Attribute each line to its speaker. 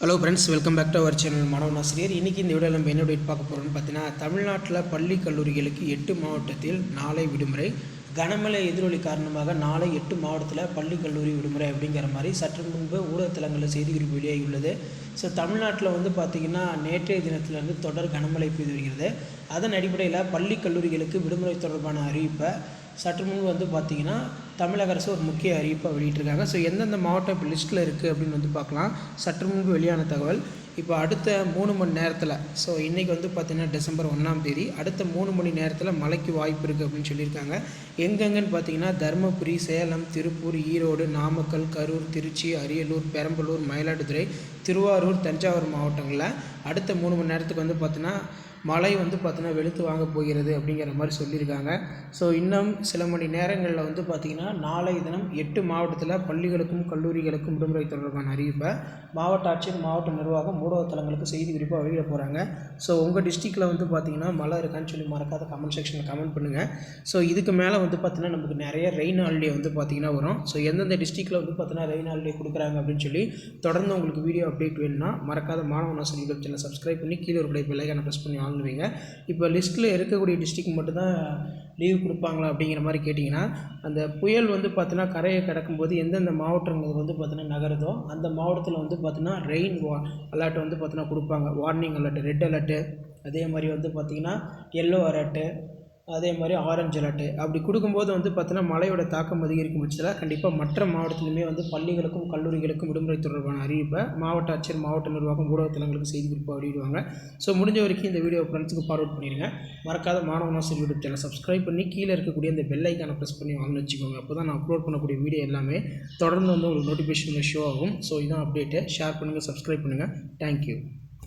Speaker 1: Hello friends welcome back to our channel மாணவன் ஆசிரியர் இன்றைக்கி இந்த வீடியோவில் நம்ம என்ன டேட் பார்க்க போகிறோம்னு பார்த்தீங்கன்னா தமிழ்நாட்டில் பள்ளி கல்லூரிகளுக்கு எட்டு மாவட்டத்தில் நாளை விடுமுறை கனமழை எதிரொலி காரணமாக நாளை எட்டு மாவட்டத்தில் பள்ளி கல்லூரி விடுமுறை அப்படிங்கிற மாதிரி சற்று முன்பு ஊடகத்தலங்களில் செய்திக்குறிப்பு வெளியாகியுள்ளது. ஸோ தமிழ்நாட்டில் வந்து பார்த்திங்கன்னா நேற்றைய தினத்திலிருந்து தொடர் கனமழை பெய்து வருகிறது. அதன் அடிப்படையில் பள்ளி கல்லூரிகளுக்கு விடுமுறை தொடர்பான அறிவிப்பை சற்று முன் வந்து பார்த்திங்கன்னா தமிழக அரசு ஒரு முக்கிய அறிவிப்பாக வெளியிட்டிருக்காங்க. ஸோ எந்தெந்த மாவட்டம் இப்போ லிஸ்ட்டில் இருக்குது அப்படின்னு வந்து பார்க்கலாம். சற்று முன்பு வெளியான தகவல். இப்போ அடுத்த மூணு மணி நேரத்தில் ஸோ இன்றைக்கி வந்து பார்த்திங்கன்னா டிசம்பர் ஒன்றாம் தேதி அடுத்த மூணு மணி நேரத்தில் மழைக்கு வாய்ப்பு இருக்குது அப்படின்னு சொல்லியிருக்காங்க. எங்கெங்கன்னு பார்த்தீங்கன்னா தருமபுரி சேலம் திருப்பூர் ஈரோடு நாமக்கல் கரூர் திருச்சி அரியலூர் பெரம்பலூர் மயிலாடுதுறை திருவாரூர் தஞ்சாவூர் மாவட்டங்களில் அடுத்த மூணு மணி நேரத்துக்கு வந்து பார்த்தீங்கன்னா மழை வந்து பார்த்தீங்கன்னா வெளுத்து வாங்க போகிறது அப்படிங்கிற மாதிரி சொல்லியிருக்காங்க. ஸோ இன்னும் சில மணி நேரங்களில் வந்து பார்த்திங்கன்னா நாளை தினம் எட்டு மாவட்டத்தில் பள்ளிகளுக்கும் கல்லூரிகளுக்கும் விடுமுறை தொடர்பான அறிவிப்பை மாவட்ட ஆட்சியர் மாவட்ட நிர்வாகம் ஊடகத்தலங்களுக்கு செய்தி குறிப்பாக வெளியிட போகிறாங்க ஸோ உங்கள் டிஸ்ட்ரிக்டில் வந்து பார்த்திங்கன்னா மழை இருக்கான்னு சொல்லி மறக்காத கமெண்ட் செக்ஷனில் கமெண்ட் பண்ணுங்கள் ஸோ இதுக்கு மேலே வந்து பார்த்திங்கன்னா நமக்கு நிறைய ரெயின் ஹாலிடே வந்து பார்த்திங்கன்னா வரும். ஸோ எந்தெந்த டிஸ்ட்ரிக்டில் வந்து பார்த்திங்கன்னா ரெயின் ஹாலிடே கொடுக்குறாங்க அப்படின்னு சொல்லி தொடர்ந்து உங்களுக்கு வீடியோ அப்டேட் வேணும்னா மறக்காத மாணவன் ஆசிரியர் யூடியூப் சேனல் சப்ஸ்கிரைப் பண்ணி கீழே ஒரு பிள்ளைக்கான ப்ரெஸ் பண்ணி வாங்குவீங்க இப்போ லிஸ்ட்டில் இருக்கக்கூடிய டிஸ்ட்ரிக்ட் மட்டும்தான் லீவ் கொடுப்பாங்களா அப்படிங்கிற மாதிரி கேட்டிங்கன்னா அந்த புயல் வந்து பார்த்தீங்கன்னா கரையை கிடக்கும்போது எந்தெந்த மாவட்டங்கள் வந்து பார்த்தீங்கன்னா நகருதோ அந்த மாவட்டத்தில் வந்து பார்த்தீங்கன்னா ரெயின் வா அலர்ட் வந்து பார்த்தீங்கன்னா கொடுப்பாங்க. வார்னிங் அலர்ட் ரெட் அலர்ட்டு அதே மாதிரி வந்து பார்த்திங்கன்னா எல்லோ அலர்ட்டு அதே மாதிரி ஆரஞ்சு அலர்ட்டு. அப்படி கொடுக்கும்போது வந்து பார்த்தீங்கன்னா மழையோட தாக்கம் அதிகரிக்கும் பட்சத்தில் கண்டிப்பாக மற்ற மாவட்டத்திலுமே வந்து பள்ளிகளுக்கும் கல்லூரிகளுக்கும் விடுமுறை தொடர்பான அறிவிப்பை மாவட்ட ஆட்சியர் மாவட்ட நிர்வாகம் ஊடகத்தலங்களுக்கு செய்தி குறிப்பாக வெளியிடுவாங்க. ஸோ முடிஞ்ச வரைக்கும் இந்த வீடியோ ஃப்ரெண்ட்ஸுக்கு ஃபார்வர்ட் பண்ணிடுங்க. மறக்காத மாணவனாசர் யூடியூப் சேனல் சப்ஸ்கிரைப் பண்ணி கீழே இருக்கக்கூடிய இந்த பெல் ஐக்கானை ப்ரெஸ் பண்ணி வாங்கி வச்சுக்கோங்க. அப்போ தான் நான் அப்லோட் பண்ணக்கூடிய வீடியோ எல்லாமே தொடர்ந்து வந்து உங்களுக்கு நோட்டிஃபிகேஷன் ஷோ ஆகும். ஸோ இதான் அப்டேட்டு ஷேர் பண்ணுங்கள் சப்ஸ்கிரைப் பண்ணுங்கள் தேங்க்யூ